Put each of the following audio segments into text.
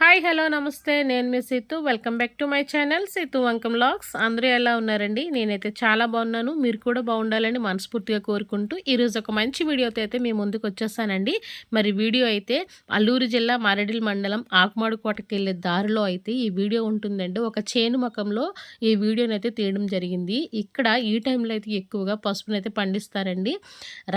Hi hello నమస్తే. నేను మీ Seethu. Welcome back to my channel Seethu Vankam vlogs. అందరూ ఎలా ఉన్నారండి? నేనైతే చాలా బాగున్నాను. మీరు కూడా బాగుండాలని మనస్ఫూర్తిగా కోరుకుంటూ ఈరోజు ఒక మంచి వీడియోతో అయితే మీ ముందుకు వచ్చేసానండి. మరి వీడియో అయితే అల్లూరు జిల్లా మారేడిల్ మండలం ఆకుమాడుకోటకి వెళ్ళే దారిలో అయితే ఈ వీడియో ఉంటుందండి. ఒక చేను మకంలో ఈ వీడియోని అయితే తీయడం జరిగింది. ఇక్కడ ఈ టైంలో అయితే ఎక్కువగా పసుపును అయితే పండిస్తారండి.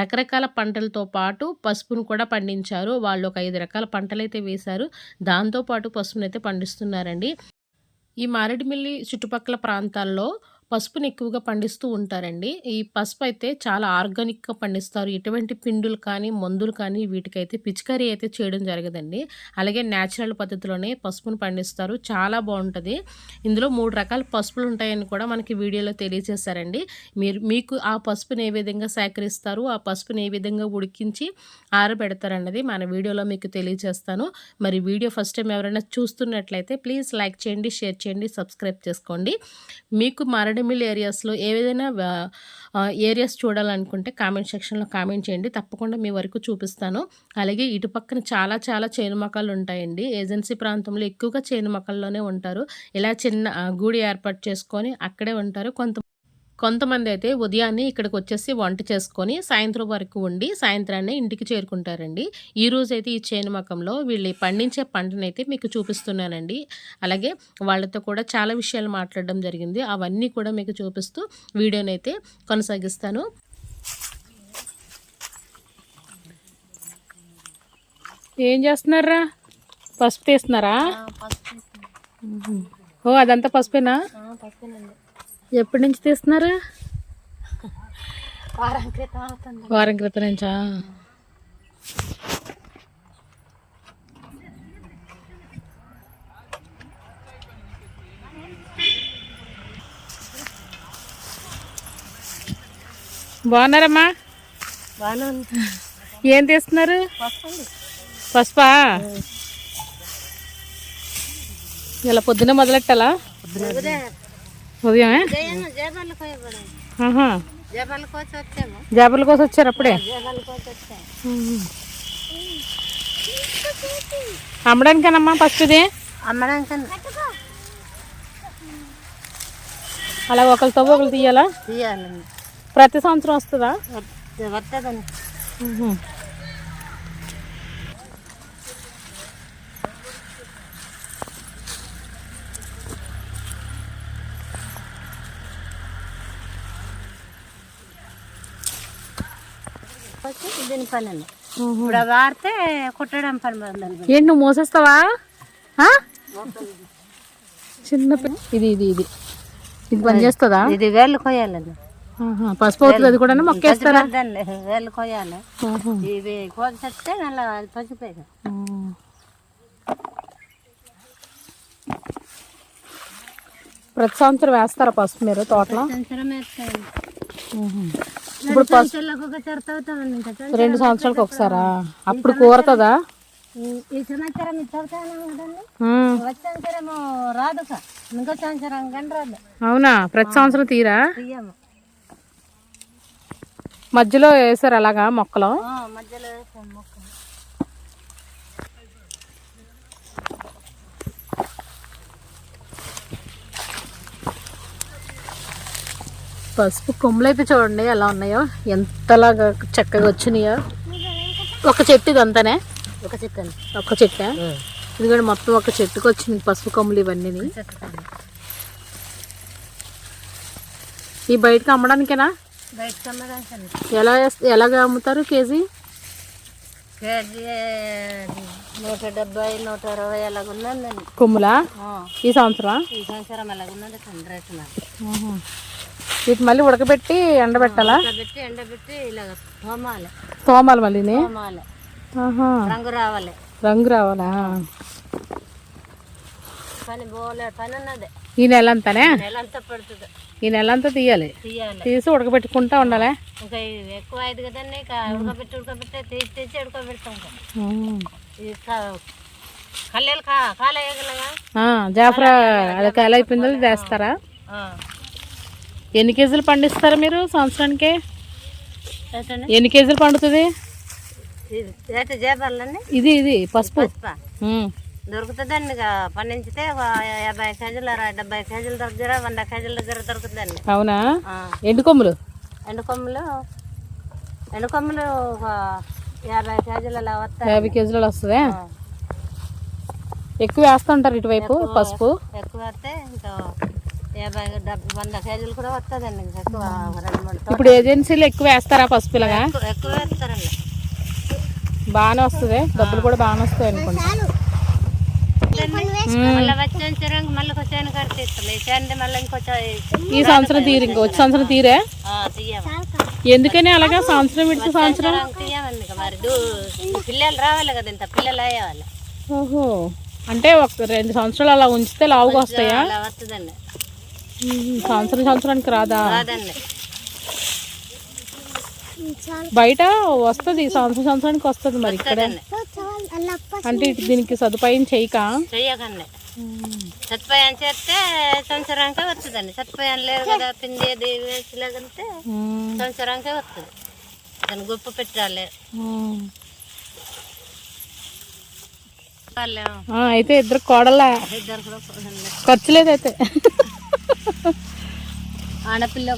రకరకాల పంటలతో పాటు పసుపును కూడా పండించారు. వాళ్ళు ఒక ఐదు రకాల పంటలు అయితే వేశారు. దాంతో పాటు పసుపునైతే పండిస్తున్నారండి. ఈ మారేడుమిల్లి చుట్టుపక్కల ప్రాంతాల్లో పసుపుని ఎక్కువగా పండిస్తూ ఉంటారండి. ఈ పసుపు అయితే చాలా ఆర్గానిక్గా పండిస్తారు. ఎటువంటి పిండులు కానీ మందులు కానీ వీటికైతే పిచికారీ అయితే చేయడం జరగదండి. అలాగే న్యాచురల్ పద్ధతిలోనే పసుపును పండిస్తారు. చాలా బాగుంటుంది. ఇందులో మూడు రకాల పసుపులు ఉంటాయని కూడా మనకి వీడియోలో తెలియజేశారండి. మీరు మీకు ఆ పసుపుని ఏ విధంగా సేకరిస్తారు? ఆ పసుపుని ఏ విధంగా ఉడికించి ఆరబెడతారన్నది మన వీడియోలో మీకు తెలియజేస్తాను. మరి వీడియో ఫస్ట్ టైం ఎవరైనా చూస్తున్నట్లయితే ప్లీజ్ లైక్ చేయండి షేర్ చేయండి సబ్స్క్రైబ్ చేసుకోండి. మీకు మారేడుమిల్ ఏరియాస్లో ఏదైనా ఏరియాస్ చూడాలనుకుంటే కామెంట్ సెక్షన్లో కామెంట్ చేయండి. తప్పకుండా మీ వరకు చూపిస్తాను. అలాగే ఇటు పక్కన చాలా చాలా చేను మొక్కలు ఉంటాయండి. ఏజెన్సీ ప్రాంతంలో ఎక్కువగా చేను మొక్కల్లోనే ఉంటారు. ఇలా చిన్న గూడి ఏర్పాటు చేసుకొని అక్కడే ఉంటారు. కొంత కొంతమంది అయితే ఉదయాన్నే ఇక్కడికి వచ్చేసి వంట చేసుకొని సాయంత్రం వరకు ఉండి సాయంత్రాన్ని ఇంటికి చేరుకుంటారండి. ఈ రోజు అయితే ఈ చేను మకంలో వీళ్ళు పండించే పంటనైతే మీకు చూపిస్తున్నానండి. అలాగే వాళ్ళతో కూడా చాలా విషయాలు మాట్లాడడం జరిగింది. అవన్నీ కూడా మీకు చూపిస్తూ వీడియోని అయితే కొనసాగిస్తాను. ఏం చేస్తున్నారా? పసుపు తీస్తున్నారా? ఓ అదంతా పసుపేనా? ఎప్పటి నుంచి తీస్తున్నారు? వారం క్రితం అవుతుంది. వారం క్రితం నుంచా? బాగున్నారమ్మా? ఏం తీస్తున్నారు? పసుపా? ఇలా పొద్దున్న మొదలెట్టాలా? ఉదయమే జేబర్లు కోసి వచ్చారు అప్పుడే? అమ్మడానికేనమ్మా ఫస్ట్ ఇది అమ్మడానికన్నా. అలా ఒకరి తవ్వు ఒకరు తీయాలా? తీయాలండి. ప్రతి సంవత్సరం వస్తుందా? వస్తుందండి వచ్చి దీని పని ఇప్పుడు అవి వాడితే కుట్టడం పని ఏంటి నువ్వు మోసేస్తావా? చిన్న ఇది ఇది ఇది. ఇది పని చేస్తుందా? ఇది వేళ్ళు కోయాలండి ఆహా, పసుపు అవుతుంది అది కూడా మొక్కేస్తారా? వేళ్ళు ఆహా. ఇవి కోసి వస్తే మళ్ళీ పసిపోయి. ప్రతి సంవత్సరం వేస్తారా పసుపు మీరు తోటలో. ఇప్పుడు పసుపు. రెండు సంవత్సరాలకు ఒకసారా? అప్పుడు కూరతుందా? ఈ- సంవత్సరం సంవత్సరం రాదు. ఇంకో సంవత్సరం రాదు. అవునా? ప్రతి సంవత్సరం తీరా? మధ్యలో వేసారు అలాగా మొక్కలు? మధ్యలో మొక్క పసుపు కొమ్ములు అయితే చూడండి ఎలా ఉన్నాయో. ఎంతలాగా చక్కగా వచ్చినాయో. ఒక చెట్టు ఇదంతానే ఒక చికెన్ ఒక చెట్టే? ఎందుకంటే మొత్తం ఒక చెట్టుకు వచ్చింది పసుపు కొమ్ములు ఇవన్నీ. ఈ బయటకు అమ్మడానికేనా? బయటకు అమ్మడానికి ఎలా ఎలాగ అమ్ముతారు కేజీ? కేజీ నూట డెబ్బై నూట అరవై అలాగ ఉన్నదండి కొమ్ములా ఈ సంవత్సరం ఈ సంవత్సరం అలాగ ఉన్నది కండి రేటు వీటి మళ్ళీ ఉడకబెట్టి ఎండబెట్టాలా? పెట్టి ఎండబెట్టి ఇలాగ తోమాలి తోమాలి మళ్ళీని? తోమాలి. రంగు రావాలి. రంగు రావాలా? పని పోలే పని ఉన్నది ఈ నెల అంతానే నెలంతా పడుతుంది. ఈ నెల అంతా తీయాలి. తీసి ఉడకబెట్టుకుంటా ఉండాలి? ఇంకా ఎక్కువ అయింది కదండి ఉడకబెట్టి ఉడకబెట్టి తీసి తెచ్చి ఉడకబెడతాం జాఫ్రా అది ఎలా అయిపోయిందో వేస్తారా? ఎన్ని కేజీలు పండిస్తారా మీరు సంవత్సరానికి? ఎన్ని కేజీలు పండుతుంది? ఇది ఇది ఇది పసుపు. దొరుకుతుందండి ఇక పండించితే యాభై కేజీల డెబ్బై కేజీల దగ్గర వంద కేజీల దగ్గర దొరుకుతుందండి. అవునా? ఎండుకొమ్ములు ఒక యాభై కేజీల అలా వస్తాయి యాభై కేజీలు వస్తుందా? ఎక్కువ వేస్తుంటారు ఇటువైపు పసుపు? ఎక్కువ వస్తే ఇంకా యాభై డెబ్బై వంద కేజీలు కూడా వస్తుందండి ఎక్కువ ఇప్పుడు ఏజెన్సీలు ఎక్కువ వేస్తారా పసుపు ఇలాగా ఎక్కువ- వేస్తారండి. బాగానే వస్తుంది? డబ్బులు కూడా బాగానే వస్తాయి ఇస్తాం. ఈ సంవత్సరం తీరు ఇంకో వచ్చే సంవత్సరం తీరే? ఎందుకని అలాగా సంవత్సరం విడిచి సంవత్సరం? మరి పిల్లలు రావాలి కదా ఇంత పిల్లలు అయ్యేవాళ్ళు. ఓహో. అంటే ఒక రెండు సంవత్సరాలు అలా ఉంచితే లావుగా వస్తాయా? అలా వస్తుందండి. సంవత్సరం సంవత్సరానికి రాదా? కాదండి బయట వస్తుంది సంవత్సరం సంవత్సరానికి వస్తుంది మరి ఇక్కడ. వస్తుందండి. అంటే ఇటు దీనికి సదుపాయం చేయక? చెయ్యకండి సత్పాయం చేస్తే సంవత్సరానికే వస్తుందండి. సత్పాయం లేదు కదా పిండి అది వేసి లేదంటే ఉమ్, సంవత్సరానికే వస్తుంది. దాన్ని గొప్ప పెట్టాలి అయితే ఇద్దరు కోడల. ఖర్చు లేదైతే ఆడపిల్ల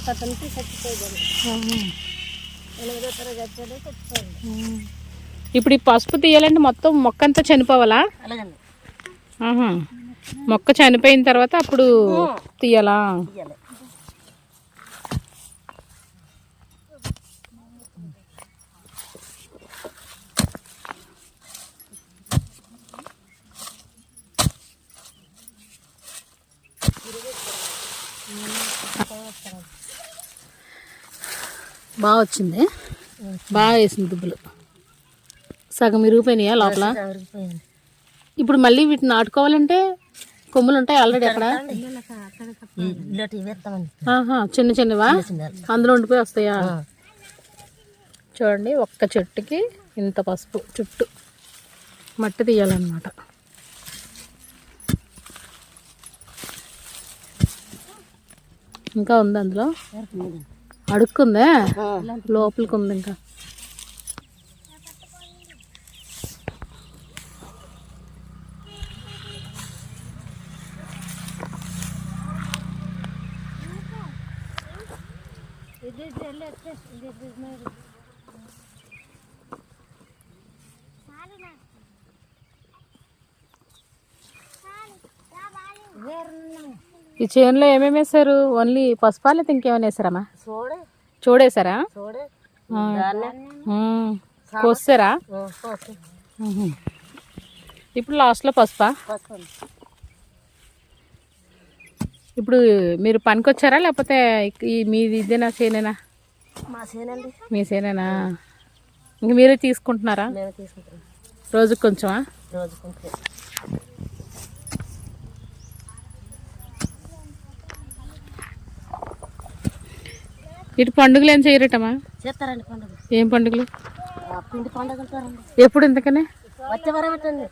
ఎనిమిదో తరగతి చచ్చిపోయింది. ఇప్పుడు ఈ పసుపు తీయాలంటే మొత్తం మొక్క అంతా చనిపోవాలా. మొక్క చనిపోయిన తర్వాత అప్పుడు తీయాలా. బాగా వచ్చింది బాగా వేసింది దుబ్బులు. సగం ఇరిగిపోయినాయా లోపల? ఇప్పుడు మళ్ళీ వీటిని నాటుకోవాలంటే కొమ్ములు ఉంటాయి ఆల్రెడీ అక్కడ చిన్న చిన్నవా? అందులో ఉండిపోయి వస్తాయా? చూడండి ఒక్క చెట్టుకి ఇంత పసుపు చుట్టూ మట్టి తీయాలన్నమాట. ఇంకా ఉంది అందులో? అడుక్కుందే? లోపలికి ఉంది ఇంకా ఈ చేనులో ఏమేమి వేసారు ఓన్లీ పసుపా ఇంకేమైనా వేసారమ్మా చూడే చూడేశారా? చూడే ఆ. దాన్ని ఉమ్. కోసారా. ఇప్పుడు లాస్ట్లో పసుపా? ఇప్పుడు మీరు పనికొచ్చారా? లేకపోతే ఈ మీది ఇదేనా చేనేనా? మా చేనేనా? ఇంక మీరే తీసుకుంటున్నారా? రోజుకి కొంచెమా? ఇటు పండుగలు ఏం చేయరటమా చేస్తారండి పండుగ ఏం పండుగలు? పిండి ఎప్పుడు ఇంతకనే? వచ్చే వరం పెట్టండి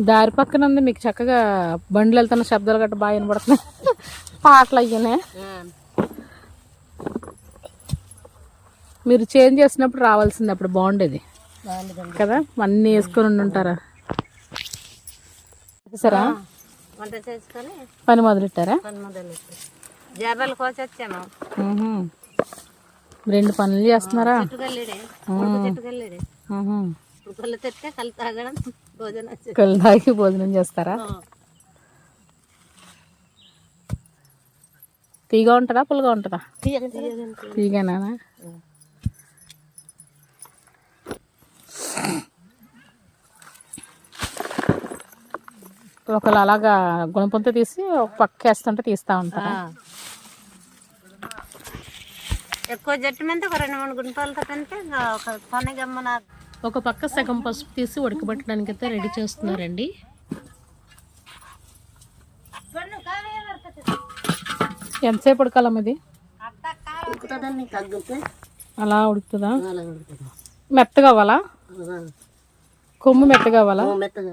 దారి పక్కన ఉంది మీకు చక్కగా బండ్లు వెళ్తున్న శబ్దాలు గట్రా బాగా వినపడుతున్నాయి పాటలు అయ్యానే మీరు చేంజ్ చేసినప్పుడు రావాల్సింది అప్పుడు బాగుండేది కదా? అన్నీ వేసుకొని ఉండి ఉంటారా సరా వంట చేసుకొని పని మొదలెట్టారా? పని మొదలు జాబాలు కోసి వచ్చాము ఉహు. రెండు పనులు చేస్తున్నారా? కళ్ళు తాగి భోజనం చేస్తారా? తీగా ఉంటుందా పుల్లగా ఉంటుందా? తీగనా ఒకళ్ళు అలాగా గుణపంతో తీసి ఒక పక్క వేస్తుంటే తీస్తా ఉంటారా? ఎక్కువ జట్టు మీద ఒక రెండు మూడు గుంటలతో పెంటే ఇంకా ఒక పని గమ్మన ఒక పక్క సగం పసుపు తీసి ఉడకబెట్టడానికి అయితే రెడీ చేస్తున్నారండి. ఎంతసేపు ఉడకాలమ్మ ఇది? అలా ఉడుకుతుందా? మెత్తగా అవ్వాలా? కొమ్ము మెత్త కావాలా మెత్తగా.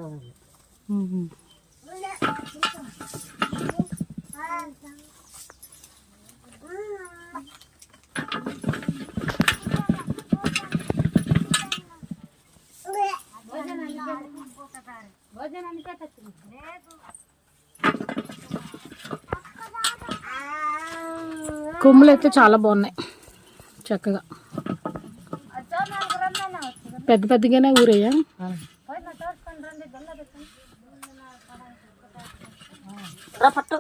కొమ్ములు అయితే చాలా బాగున్నాయి. చక్కగా. పెద్ద పెద్దగానే ఊరయ్యా పట్టు.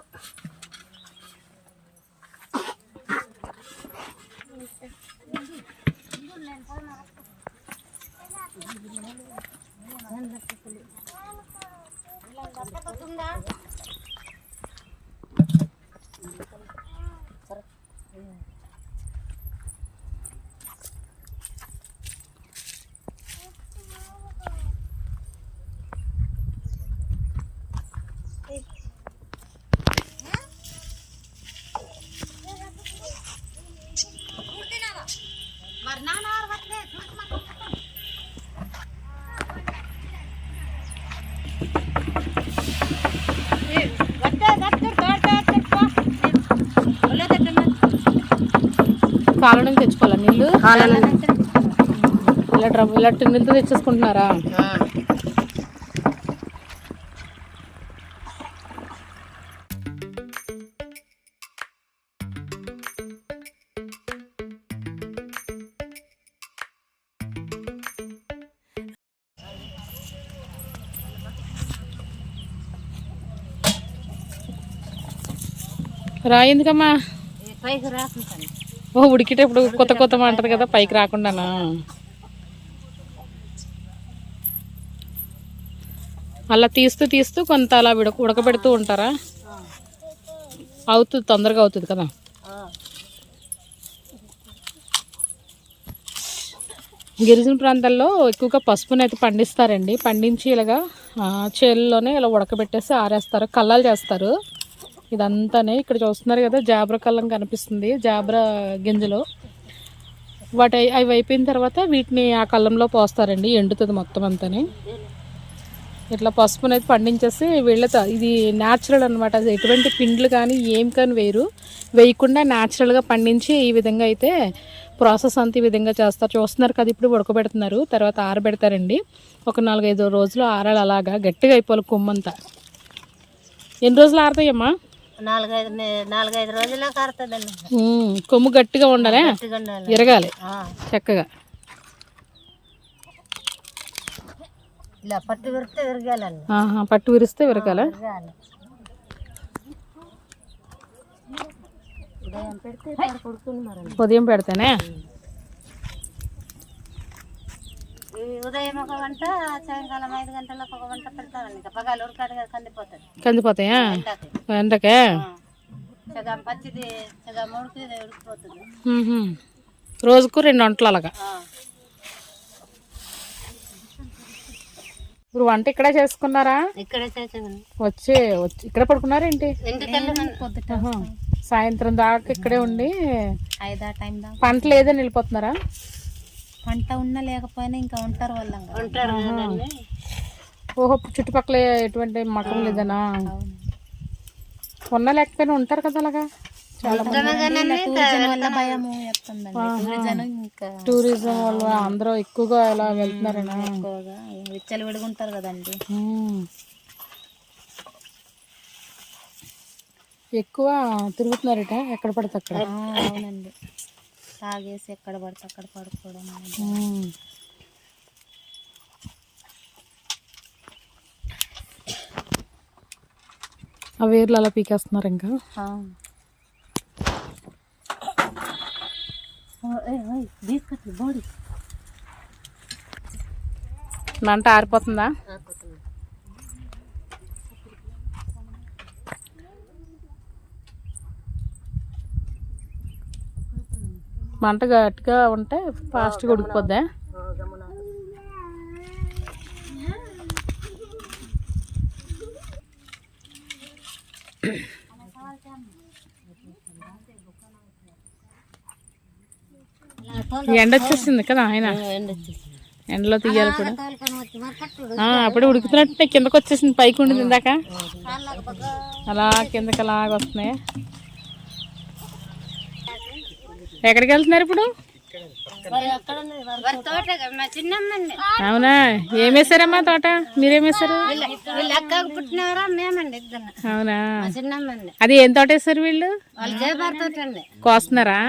కాలం నుంచి తెచ్చుకోవాలా? నీళ్ళు? ఇలా డ్రమ్ ఇలా టిన్నులతో తెచ్చేసుకుంటున్నారా? రా ఎందుకమ్మా? పైకి రాకుంటాను ఓ ఉడికేటప్పుడు కొత్త కొత్త అంటది కదా పైకి రాకుండానా? అలా తీస్తూ తీస్తూ కొంత అలా ఉడక ఉడకబెడుతూ ఉంటారా? అవుతుంది తొందరగా అవుతుంది కదా? గిరిజన ప్రాంతాల్లో ఎక్కువగా పసుపుని అయితే పండిస్తారండి. పండించి ఇలాగా చేలులోనే ఇలా ఉడకబెట్టేసి ఆరేస్తారు కల్లాలు చేస్తారు. ఇదంతానే ఇక్కడ చూస్తున్నారు కదా జాబ్రా కల్లం కనిపిస్తుంది జాబ్రా గింజలు. వాటి అవి అయిపోయిన తర్వాత వీటిని ఆ కల్లంలో పోస్తారండి ఎండుతుంది మొత్తం అంతని. ఇట్లా పసుపు అనేది పండించేసి వీళ్ళతో ఇది న్యాచురల్ అనమాట అది ఎటువంటి పిండ్లు కానీ ఏం కానీ వేయరు వేయకుండా న్యాచురల్గా పండించి ఈ విధంగా అయితే ప్రాసెస్ అంతా ఈ విధంగా చేస్తారు. చూస్తున్నారు కదా ఇప్పుడు ఉడకబెడుతున్నారు తర్వాత ఆరబెడతారండి. ఒక నాలుగైదు రోజులు ఆరాలి అలాగా గట్టిగా అయిపోవాలి కొమ్మంతా. ఎన్ని రోజులు ఆరుతాయమ్మా? నాలుగైదు మే- నాలుగైదు రోజుల్లో కారుతుందండి. కొమ్ము గట్టిగా ఉండాలి. ఇరగాలి. చక్కగా. ఇలా పట్టు విరగాలండి. ఆహా, పట్టు విరిస్తే విరగాల? ఉదయం పెడితే ఉదయం పెడితేనే ఈ ఉదయం ఒక గంట సాయంకాలం ఐదు గంటలకు ఒక ఇంకా పగాలు ఉరకాదు కదా కందిపోతుంది. కందిపోతాయా? ఎండకి. ఎండకే ఆ. సగం పచ్చిది సగం ఉడికి ఉడికిపోతుంది. ఉహుం. రోజుకు రెండు వంటలు అలాగా. ఇప్పుడు వంట ఇక్కడే చేసుకున్నారా? ఇక్కడే వచ్చి వచ్చి ఇక్కడ పొద్దుట ఆహా. సాయంత్రం దాకా ఇక్కడే ఉండి ఐదా టైం దాకా. పంట ఉన్నా లేకపోయినా ఇంకా ఉంటారు వాళ్ళంగా ఉంటారు ఓహో చుట్టుపక్కల ఎటువంటి మకం లేదనా? ఉన్న లేకపోయినా ఉంటారు కదా అలాగా? టూరిజం వల్ల అందరూ ఎక్కువగా ఇలా వెళ్తున్నారనా? విచ్చలు విడుగుంటారు కదండి. ఎక్కువ తిరుగుతున్నారట? ఎక్కడ పడితే అక్కడ? అవునండి. తాగేసి ఎక్కడ పడితే అక్కడ పడుకోవడం. ఆ వేర్లు అలా పీకేస్తున్నారు ఇంకా? తీసుకొచ్చి బోడి. మంట ఆరిపోతుందా? మంట గట్టిగా ఉంటే ఫాస్ట్గా ఉడికిపోద్దా. ఎండ వచ్చేసింది కదా ఆయన. ఎండలో తీయాలి కూడా. అప్పుడే ఉడుకుతున్నట్టు కిందకు వచ్చేసింది పైకి ఉండింది ఇందాక అలా కిందకి అలాగ వస్తున్నాయి ఎక్కడికి వెళ్తున్నారు ఇప్పుడు? మరి అక్కడ ఉన్నది వారి తోట మా చిన్నమ్మండి అవునా? ఏం వేసారమ్మా తోట? మీరేం వేసారు? వీళ్ళు అక్కకు పుట్టినవరా మేమండి ఇద్దరు అవునా? అది ఏం తోట వేసారు వీళ్ళు? కోస్తున్నారా?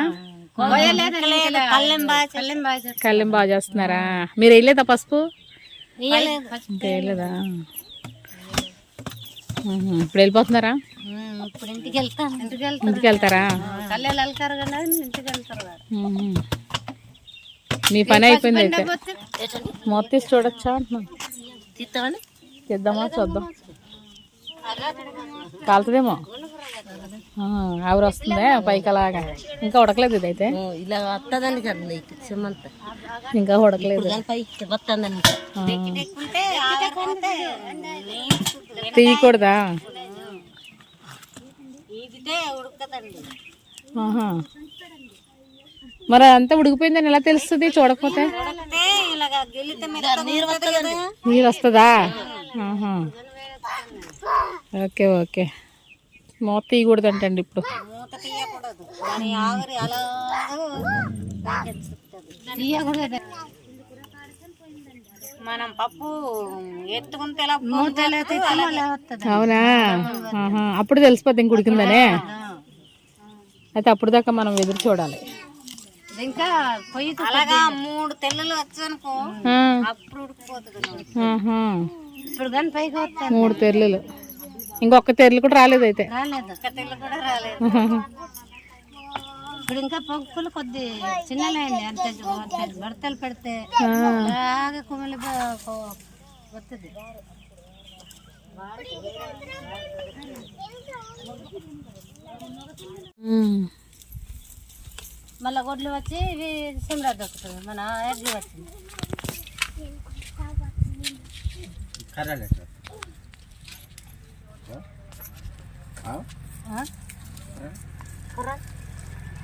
కళ్ళెం బాగా చేస్తున్నారా? మీరు వేయలేదా పసుపు? వేయలేదా. ఇప్పుడు వెళ్ళిపోతున్నారా? ఇప్పుడు ఇంటికి వెళ్తాం ఇంటికి వెళ్తాం ఇంటికి వెళ్తారా కళ్ళెలు వెళ్తారు కదా ఇంటికి వెళ్తారు కదా. మీ పని అయిపోయింది అయితే? మొత్తం చూడొచ్చా అంటున్నాను చూద్దాం. కాలుతుందేమో? ఆవిరి వస్తుందే పైకి అలాగా. ఇంకా ఉడకలేదు ఇదైతే ఇలా వస్తుందండి కదా సిమంత ఇంకా ఉడకలేదు. తీయకూడదా. మరి అంతా ఉడికిపోయిందని ఎలా తెలుస్తుంది చూడకపోతే? నీరు వస్తుందా. Okay okay. మూత ఇప్పుడు. తీయకూడదు. దాని ఆవిరి అలా తీయకూడదు మనం పప్పు ఎత్తుకుంటే అవునా. అప్పుడు తెలిసిపోద్ది ఇంక ఉడికిందనే. అయితే అప్పుడు దాకా మనం ఎదురు చూడాలి. ఇంకా పొయ్యి అలాగా మూడు తెల్లలు వచ్చనుకో. అప్పుడు ఉడికిపోతుంది. ఇప్పుడు కానీ పైకి వస్తాను. మూడు తెర్లులు ఇంకొక తెర్లు కూడా రాలేదు అయితే. రాలేదు? ఒక్క తెల్ల కూడా రాలేదు. ఇప్పుడు ఇంకా పప్పులు కొద్ది చిన్నలేండి అంతే భర్తలు పెడితే బాగా కుమిలి వస్తుంది. మళ్ళీ గొడ్లు వచ్చి ఇవి సిమ్రా దొక్కుతుంది. మన ఎడ్లు వచ్చింది. ఆ?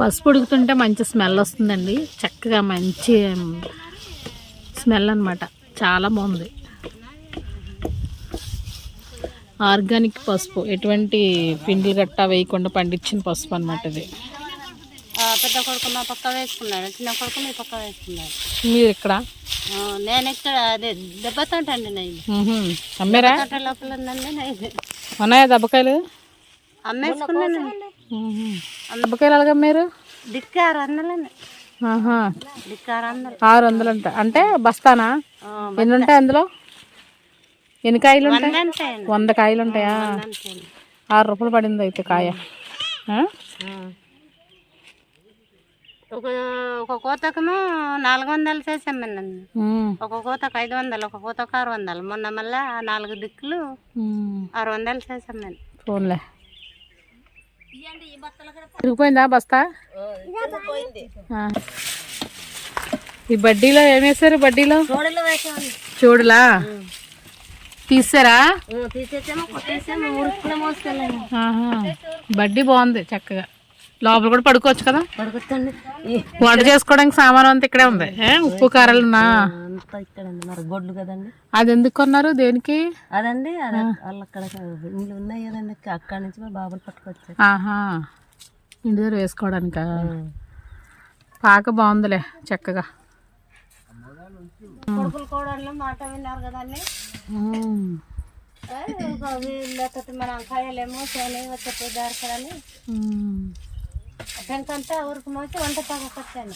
పసుపు ఉడుకుతుంటే మంచి స్మెల్ వస్తుందండి. చక్కగా మంచి స్మెల్ అన్నమాట. చాలా బాగుంది. ఆర్గానిక్ పసుపు. ఎటువంటి పిండిలు గట్టా వేయకుండా పండించిన పసుపు అన్నమాట ఇది. పెద్ద కొడుకు మా పక్క వేసుకున్నాడు. చిన్న కొడుకు మీ పక్క వేసుకున్నాడు. మీరు ఇక్కడ నేను ఇక్కడ అదే దెబ్బతోటండి నేను. మ్హూ. అమ్మారా? లోపల ఉన్నాయా దెబ్బకాయలు? అమ్మేసుకున్నాను. దెబ్బకాయలు ఎలాగ అమ్మారు దిక్కారు వందలండి ఆరు వందలు అంట. అంటే బస్తానా? ఎన్ని ఉంటాయి అందులో? ఎన్ని కాయలు ఉంటాయి? వంద కాయలు ఉంటాయా? ఆరు రూపాయలు పడింది అయితే కాయ? ఒక ఒక కోతకును నాలుగు వందలు చేసామండి. ఒక కోతకు ఐదు వందలు ఒక కోతకు ఆరు వందలు. మొన్న మళ్ళా నాలుగు దిక్కులు. ఆరు వందలు చేసామండి పోన్లే. తిరిగిపోయిందా బస్తా. ఈ బడ్డీలో ఏం వేసారు బడ్డీలో? చూడులా తీసారా. బడ్డీ బాగుంది చక్కగా. లోపల కూడా పడుకోవచ్చు కదా? పడుకుతండి వంట చేసుకోవడానికి సామాన్ అంతా ఇక్కడే ఉంది? ఉప్పు కారాలు నా అంతా ఇక్కడండి మరి గొడ్లు కదండి? అది ఎందుకు కొన్నారు? దేనికి? అదండి అది వాళ్ళు అక్కడ ఇండ్లు ఉన్నాయి కదండి. అక్కడి నుంచి మా బాబులు పట్టుకొచ్చారు. ఆహా. ఇంటి దగ్గర వేసుకోవడానికా? పాక బాగుందిలే చక్కగా. కొడుకులు కోడళ్ళు మాట విన్నారు కదండి. లేకపోతే మనం కాయలేమో చేయాలి వచ్చే దారకడని ఉమ్. టెంకంతా ఊరికి మోసి వంట పక్కకొచ్చాను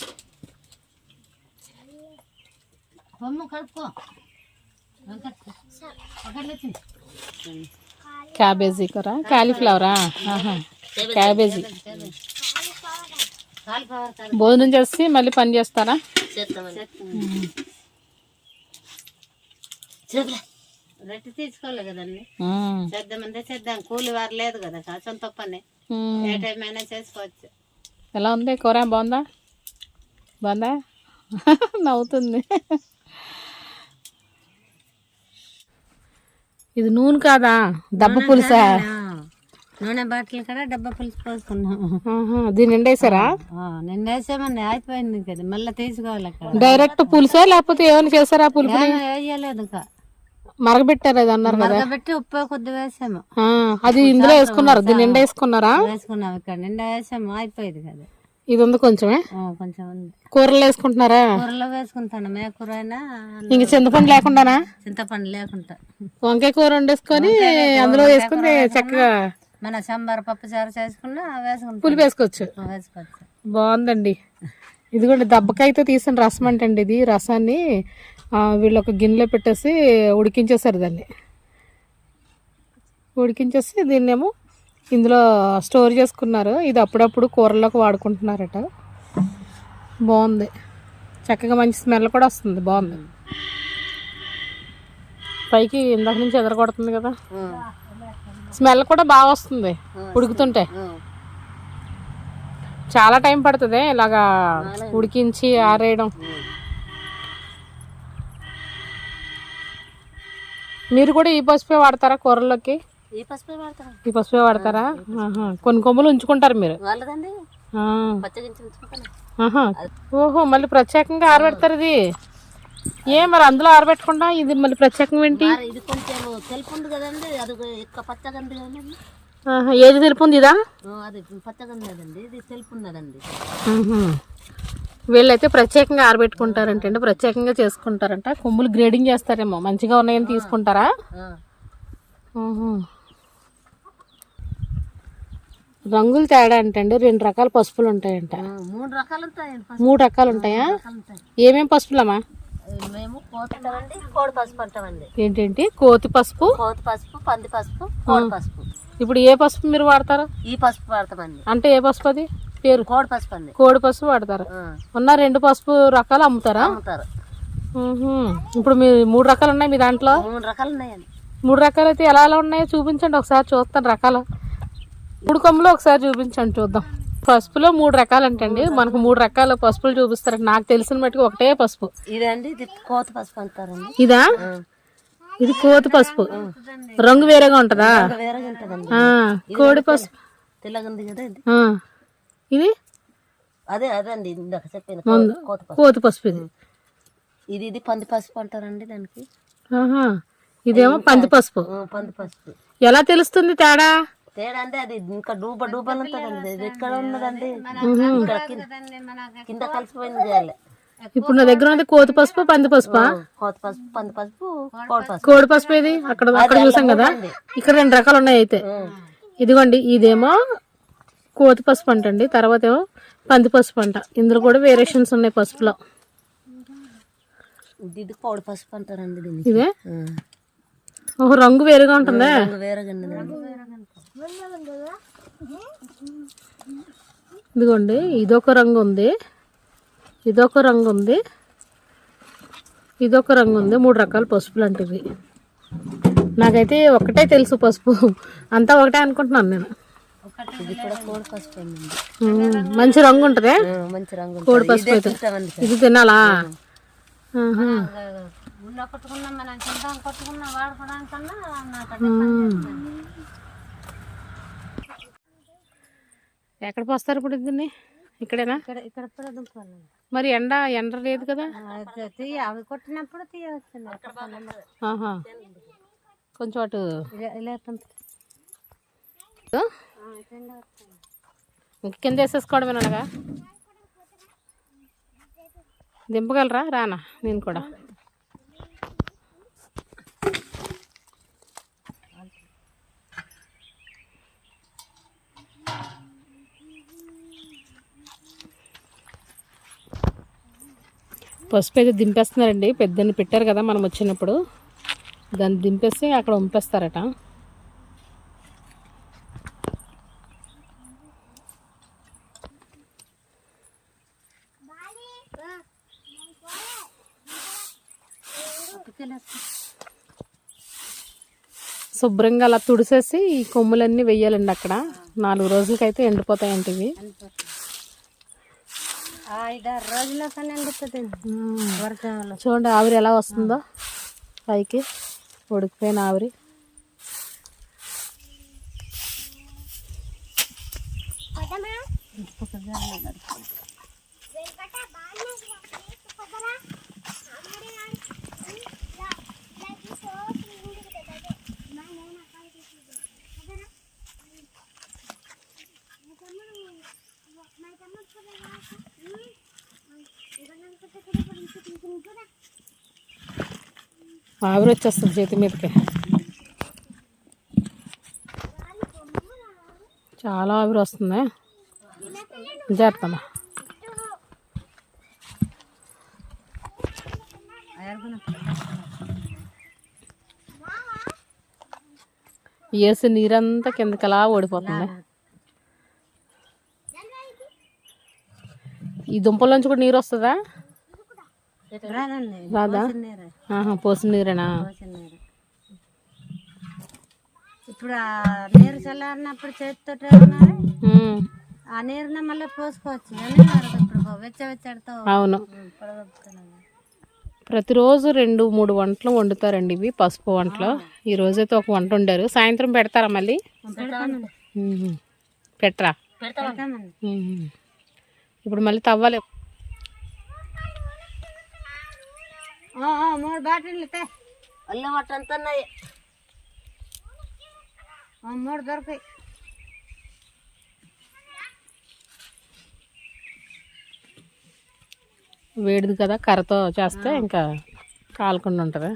బొమ్మ కలుపుకో క్యాబేజీ కూర కాలీఫ్లవరా? క్యాబేజీ. భోజనం చేసి మళ్ళీ పని చేస్తారా? చేస్తామండి. రెట్టి తీసుకోవాలి కదండి. చేద్దామంటే చేద్దాం. కూలి వారు లేదు కదా సొంత పని. ఏ టైం అయినా చేసుకోవచ్చు. ఎలా ఉంది కూర? బాగుందా? బాగుందా? నవ్వుతుంది. ఇది నూనె కాదా? దెబ్బ పులుసా? నూనె బాటిల్ కూడా డబ్బా పులుసు పోసుకున్నాం. దీన్ని నిండేసారా? వేసామండి అయిపోయింది కదా. మళ్ళీ తీసుకోవాలి డైరెక్ట్ పులుసా లేకపోతే ఏమైనా చేశారా పులుపు ఏమీ వేయలేదు ఇంకా మరగబెట్టారు అది అన్నారు కదా. మరగబెట్టి ఉప్పు కొద్ది వేసాము. అది ఇందులో వేసుకున్నారు? దీన్ని నిండా వేసుకున్నారా? వేసుకున్నాం ఇక్కడ. నిండా వేసాము. అయిపోయింది కదా. ఇది ఉంది కొంచెమే. కొంచెం ఉంది. కూరలు వేసుకుంటున్నారా? కూరలో వేసుకుంటాను. మేకూర అయినా ఇంక చింతపండు లేకుండానా? చింతపండు లేకుండా వంకాయ కూర వండేసుకొని అందులో వేసుకుని చక్కగా మన సాంబార్ పప్పు చారు చేసుకున్నా వేసుకుంటాం పులుపు వేసుకోవచ్చు. వేసుకోవచ్చు. బాగుందండి. ఇదిగోండి దెబ్బకాయతో తీసిన రసం అంటండి ఇది. రసాన్ని వీళ్ళు ఒక గిన్నెలో పెట్టేసి ఉడికించేసారు దాన్ని. ఉడికించేసి దీన్నేమో ఇందులో స్టోర్ చేసుకున్నారు. ఇది అప్పుడప్పుడు కూరలోకి వాడుకుంటున్నారట. బాగుంది. చక్కగా మంచి స్మెల్ కూడా వస్తుంది. బాగుంది. పైకి ఇందాక నుంచి ఎదరగొడుతుంది కదా. స్మెల్ కూడా బాగా వస్తుంది ఉడుకుతుంటే. చాలా టైం పడుతుంది ఇలాగా ఉడికించి ఆరేయడం. మీరు కూడా ఈ పసుపే వాడతారా కూరల్లోకి? ఈ పసుపు వాడతాం. ఈ పసుపే వాడతారా. కొన్ని కొమ్ములు ఉంచుకుంటారు మీరు. వాళ్ళదండి. ఓహో మళ్ళీ ప్రత్యేకంగా ఆరబెడతారు ఇది. ఏ మరి అందులో ఆరబెట్టకుండా ఇది మళ్ళీ ప్రత్యేకంగా ఏంటి? ఇది కొంచెం తెలుపు ఉంది కదండి అది ఎక్కువ పచ్చగా ఉంది కదండి. ఆహా. ఏది తెలుపుంది ఇదా? అది పచ్చగా ఉన్నదండి ఇది తెలుపు ఉన్నదండి. ఆహా. వీళ్ళైతే ప్రత్యేకంగా ఆరబెట్టుకుంటారంట అండి ప్రత్యేకంగా చేసుకుంటారంట. కొమ్ములు గ్రేడింగ్ చేస్తారేమో. మంచిగా ఉన్నాయని తీసుకుంటారా. రంగులు తేడా అంటండి. రెండు రకాల పసుపులు ఉంటాయంట. మూడు రకాలు మూడు రకాలు ఉంటాయా? రకాలు ఉంటాయి. ఏమేం పసుపులమ్మా? మేము కోతి అంటామండి కోడి పసుపు అంటామండి. ఏంటంటి? కోతి పసుపు? కోతి పసుపు పంది పసుపు కోడి పసుపు. ఇప్పుడు ఏ పసుపు మీరు వాడతారు? ఈ పసుపు వాడతామండి. అంటే ఏ పసుపు అది? పేరు? కోడి పసుపు అండి కోడి పసుపు వాడతారు. ఉన్న రెండు పసుపు రకాలు అమ్ముతారా. ఇప్పుడు మీ మూడు రకాలు ఉన్నాయి మీ దాంట్లో? మూడు రకాలు ఉన్నాయండి. మూడు రకాలు అయితే ఎలా ఎలా ఉన్నాయో చూపించండి. ఒకసారి చూస్తాను రకాలు. మూడు కొమ్మలు ఒకసారి చూపించండి చూద్దాం. పసుపులో మూడు రకాలు అంటండి. మనకు మూడు రకాల పసుపులు చూపిస్తారు. నాకు తెలిసిన మట్టుకు ఒకటే పసుపు. ఇదండి ఇది కోతి పసుపు అంటారండి. ఇదా. ఇది కోతి పసుపు. రంగు వేరేగా ఉంటుందా? కోడి పసుపు. తెల్లగా ఉంది కదా ఇది? ఆ. ఇది అదే అదండి ఇందాక చెప్పాను. ముందు. కోతి పసుపు. ఇది. ఇది ఇది పంది పసుపు అంటారండి దానికి? ఆహా. ఇదేమో పంది పసుపు. పంది పసుపు. ఎలా తెలుస్తుంది తేడా? తేడా అంటే అది ఇంకా డూబ డూబలు ఉంటుందండి ఇది ఎక్కడ ఉన్నదండి? కింద కలిసిపోయింది చేయాలి ఇప్పుడు నా దగ్గర ఉంది కోతి పసుపు పంది పసుపా? కోతి పసుపు పంది పసుపు కోడి పసుపు. ఏది? అక్కడ అక్కడ చూసాం కదా. ఇక్కడ రెండు రకాలు ఉన్నాయి అయితే. ఇదిగోండి ఇదేమో కోతి పసుపు అంటండి తర్వాత ఏమో పంది పసుపు అంట. ఇందులో కూడా వేరియేషన్స్ ఉన్నాయి పసుపులో. ఇది పసుపు అంటారండి ఇదే. ఓహో రంగు వేరుగా ఉంటుందా? ఇదిగోండి ఇదొక రంగు ఉంది. ఇదొక రంగు ఉంది. ఇదొక రంగు ఉంది. మూడు రకాల పసుపులు లాంటివి నాకైతే ఒకటే తెలుసు పసుపు. అంతా ఒకటే అనుకుంటున్నాను నేను. ఇది కూడా కోడి పసుపు అండి ఉమ్, మంచి రంగు ఉంటుందే? మంచి రంగు కోడి పసుపు ఇది తినాలా. ఉన్న కొట్టుకున్నా మనం తింటాం కొట్టుకున్నా వాడుకోవడానికన్నా నాకు ఉమ్. ఎక్కడ పోస్తారు ఇప్పుడు దీన్ని ఇక్కడేనా? ఇక్కడ మరి ఎండ ఎండ లేదు కదా? అవి కొట్టినప్పుడు తీయవచ్చు కొంచెం అటు ఇంక కింద వేసేసుకోవడం అలాగా దింపగలరా? రానా? నేను కూడా. పసుపు అయితే దింపేస్తున్నారండి. పెద్దని పెట్టారు కదా మనం వచ్చినప్పుడు. దాన్ని దింపేసి అక్కడ వంపేస్తారట శుభ్రంగా అలా తుడిసేసి ఈ కొమ్ములన్నీ వెయ్యాలండి అక్కడ. నాలుగు రోజులకైతే ఎండిపోతాయంట ఇవి. చూడండి ఆవిరి ఎలా వస్తుందో. పైకి ఉడికిపోయిన ఆవిరి. ఆవిరి వచ్చేస్తుంది చేతి మీదకి. చాలా ఆవిరి వస్తుంది. జాగ్రత్తమ్మా. వేసి నీరంతా కిందకి అలా ఓడిపోతుంది. ఈ దుంపల్లోంచి కూడా నీరు వస్తుందా? రాదా? పోసిన నీరేనా? ఇప్పుడు నీరు చల్లారినప్పుడు చేతితో ఆ నీరున మళ్ళీ పోసుకోవచ్చు. ఇప్పుడు అవును. ప్రతిరోజు రెండు మూడు వంటలు వండుతారండి ఇవి పసుపు వంటలు. ఈ రోజైతే ఒక వంట వండారు. సాయంత్రం పెడతారా మళ్ళీ. పెట్టరా. ఇప్పుడు మళ్ళీ తవ్వాలి. ఆ, ఆ, మూడు బాటిల్ తే. అల్లం మట్ట అంత ఉన్నాయి? ఆ, మూడు దొరికాయి. వేడిది కదా కర్రతో చేస్తే ఇంకా కాలకుండా ఉంటుంది.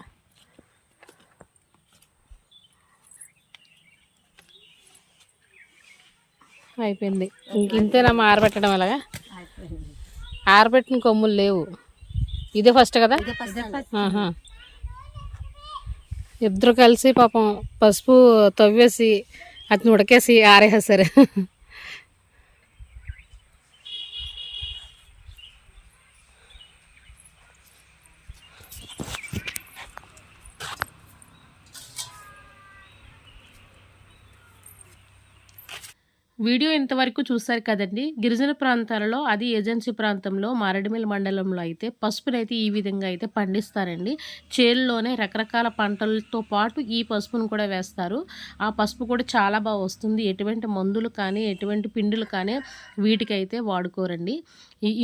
అయిపోయింది. ఇంక ఇంతేనమ్మా ఆరబెట్టడం అలాగా? ఆరబెట్టిన కొమ్ములు లేవు. ఇదే ఫస్ట్ కదా? ఆహా. ఇద్దరు కలిసి పాపం పసుపు తవ్వేసి అతను ఉడకేసి ఆరేసేసారు. వీడియో ఇంతవరకు చూశారు కదండి. గిరిజన ప్రాంతాలలో అది ఏజెన్సీ ప్రాంతంలో మారేడుమిల్లి మండలంలో అయితే పసుపునైతే ఈ విధంగా అయితే పండిస్తారండి. చేనులోనే రకరకాల పంటలతో పాటు ఈ పసుపును కూడా వేస్తారు. ఆ పసుపు కూడా చాలా బాగా వస్తుంది. ఎటువంటి మందులు కానీ ఎటువంటి పిండిలు కానీ వీటికైతే వాడుకోరండి.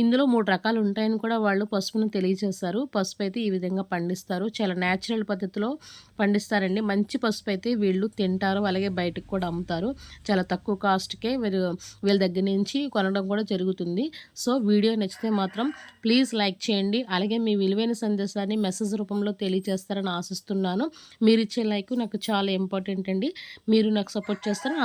ఇందులో మూడు రకాలు ఉంటాయని కూడా వాళ్ళు పసుపును తెలియజేశారు. పసుపు అయితే ఈ విధంగా పండిస్తారు. చాలా న్యాచురల్ పద్ధతిలో పండిస్తారండి. మంచి పసుపు అయితే వీళ్ళు తింటారు. అలాగే బయటకు కూడా అమ్ముతారు. చాలా తక్కువ కాస్ట్కి వీరు వీళ్ళ దగ్గర నుంచి కొనడం కూడా జరుగుతుంది. సో వీడియో నచ్చితే మాత్రం ప్లీజ్ లైక్ చేయండి. అలాగే మీ విలువైన సందేశాన్ని మెసేజ్ రూపంలో తెలియజేస్తారని ఆశిస్తున్నాను. మీరు ఇచ్చే లైక్ నాకు చాలా ఇంపార్టెంట్ అండి. మీరు నాకు సపోర్ట్ చేస్తారని